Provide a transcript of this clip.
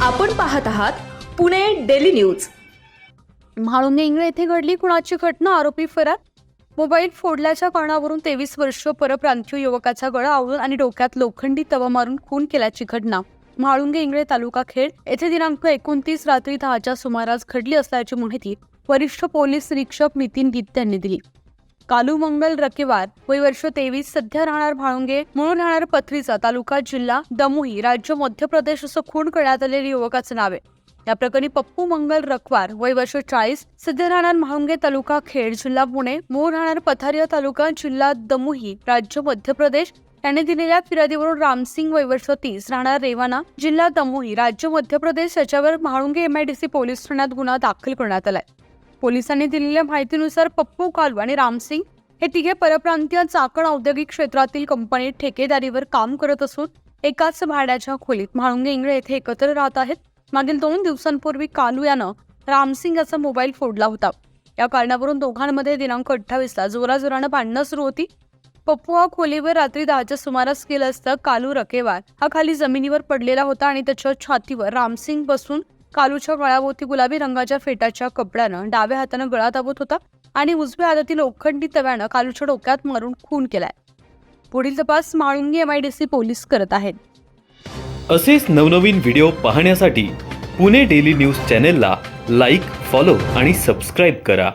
आपण पाहत आहात पुणे डेली न्यूज. म्हाळुंगे इंगळे येथे घडली कुणाची घटना? आरोपी फरार? मोबाईल फोडल्याच्या कारणावरून तेवीस वर्ष परप्रांतीय युवकाचा गळा आवळून आणि डोक्यात लोखंडी तवा मारून खून केल्याची घटना. म्हाळुंगे इंगळे तालुका खेड. येथे दिनांक एकोणतीस रात्री दहाच्या सुमारास घडली असल्याची माहिती वरिष्ठ पोलीस निरीक्षक नितीन गीत यांनी दिली. कालू मंगल रकेवार वय वर्ष तेवीस सध्या राहणार भाळुंगे. म्हणून राहणार पथरीचा तालुका जिल्हा दमुही राज्य मध्य प्रदेश असं खून करण्यात आलेल्या युवकाचं नाव आहे. या प्रकरणी पप्पू मंगल रखवार वय वर्ष चाळीस सध्या राहणार म्हाळुंगे तालुका खेड जिल्हा पुणे. मूळ राहणार पथारिया तालुका जिल्हा दमुही राज्य मध्य प्रदेश. त्याने दिलेल्या फिर्यादीवरून रामसिंग वय वर्ष तीस राहणार रेवाना जिल्हा दमुही राज्य मध्य प्रदेश याच्यावर म्हाळुंगे एमआयडीसी पोलीस ठाण्यात गुन्हा दाखल करण्यात आलाय. पोलिसांनी दिलेल्या माहितीनुसार पप्पू कालू आणि रामसिंग हे तिघे परप्रांतीय चाकण औद्योगिक क्षेत्रातील कंपनीत ठेकेदारीवर काम करत असून एकाच भाड्याच्या खोलीत म्हाळुंगे इंगळे येथे एकत्र राहत आहेत. मागील दोन दिवसांपूर्वी कालू यानं रामसिंग याचा मोबाईल फोडला होता. या कारणावरून दोघांमध्ये दिनांक अठ्ठावीसला जोराजोरानं भांडणं सुरू होती. पप्पू हा खोलीवर रात्री दहाच्या सुमारास गेलं असता कालू रकेवार हा खाली जमिनीवर पडलेला होता आणि त्याच्या छातीवर रामसिंग बसून कालूच्या गळ्याभोवती गुलाबी रंगाच्या फेटाच्या कपड्यानं डाव्या हातानं गळा दाबत होता आणि उजव्या हातातील लोखंडी तव्यानं कालूच्या डोक्यात मारून खून केलाय. पुढील तपास म्हाळुंगी एमआयडीसी पोलीस करत आहेत. असेच नवनवीन व्हिडिओ पाहण्यासाठी पुणे डेली न्यूज चॅनेलला लाईक फॉलो आणि सबस्क्राईब करा.